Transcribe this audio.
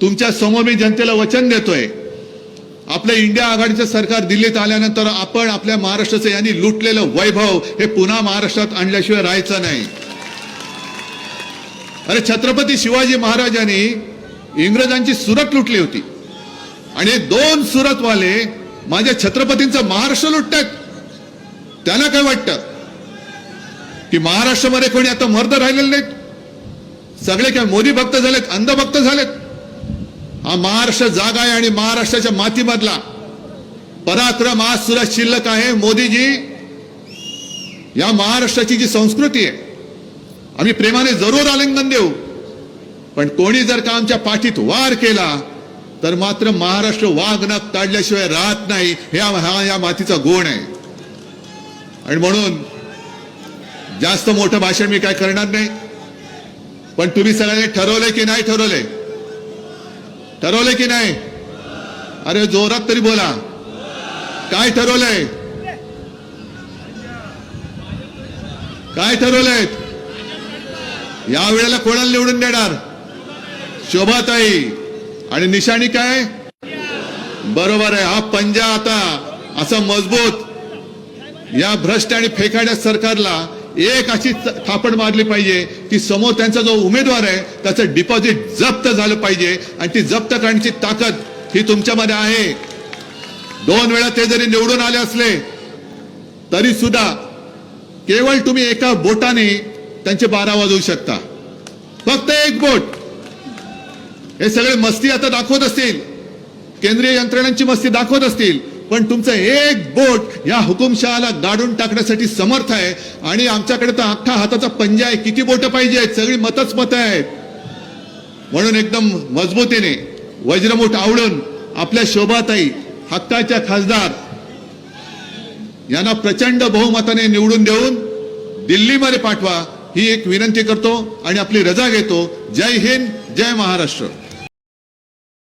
तुमच्यासमोर मी जनतेला वचन देतोय. आपलं इंडिया आघाडीचं सरकार दिल्लीत आल्यानंतर आपण आपल्या महाराष्ट्राचं यांनी लुटलेलं वैभव हे पुन्हा महाराष्ट्रात आणल्याशिवाय राहायचं नाही. अरे छत्रपती शिवाजी महाराजांनी इंग्रजांची सुरत लुटली होती. आणि दोन सुरतवाले माझ्या छत्रपतींचं महाराष्ट्र लुटतात. त्यांना काय वाटतं? की महाराष्ट्रामध्ये कोणी आता मर्द राहिलेले नाहीत? सगळे काय मोदी भक्त झालेत अंधभक्त झालेत? हा महाराष्ट्र जागा आहे आणि महाराष्ट्राच्या मातीमधला पराक्रम आज सुद्धा शिल्लक आहे. मोदीजी या महाराष्ट्राची जी संस्कृती आहे आम्ही प्रेमाने जरूर आलिंगन देऊ. पण कोणी जर का आमच्या पाठीत वार केला तर मात्र महाराष्ट्र वाघ काढल्याशिवाय राहत नाही. हे हा हा या मातीचा गुण आहे. आणि म्हणून जास्त मोठं भाषण मी काय करणार नाही. पण तुम्ही सगळ्यांनी ठरवलंय की नाही ठरवलंय? ठरवलंय की नाही? अरे जोरात तरी बोला. काय ठरवलंय? काय ठरवलंय? या वेळेला कोणाला निवडून देणार? शोभाताई. आणि निशाणी काय? बरोबर आहे. हा पंजा आता असा मजबूत या भ्रष्ट आणि फेकाड्या सरकारला एक अशी थापड मारली पाहिजे की समोर त्यांचा जो उमेदवार आहे त्याचं डिपॉझिट जप्त झालं पाहिजे आणि ती जप्त करण्याची ताकद ही तुमच्यामध्ये आहे. दोन वेळा ते जरी निवडून आले असले तरी सुद्धा केवळ तुम्ही एका बोटाने त्यांचे बारा वाजवू शकता. फक्त एक बोट. हे सगळे मस्ती आता दाखवत असतील. केंद्रीय यंत्रणांची मस्ती दाखवत असतील. पण तुमचं एक बोट या हुकुमशहाला गाडून टाकण्यासाठी समर्थ आहे. आणि आमच्याकडे तर अख्खा हाताचा पंजा आहे. किती बोट पाहिजे सगळी मतच मत आहेत. म्हणून एकदम मजबूतीने वज्रमुठ आवडून आपल्या शोभाताई हक्काच्या खासदार यांना प्रचंड बहुमताने निवडून देऊन दिल्लीमध्ये पाठवा. ही एक विनंती करतो आणि आपली रजा घेतो. जय हिंद जय महाराष्ट्र.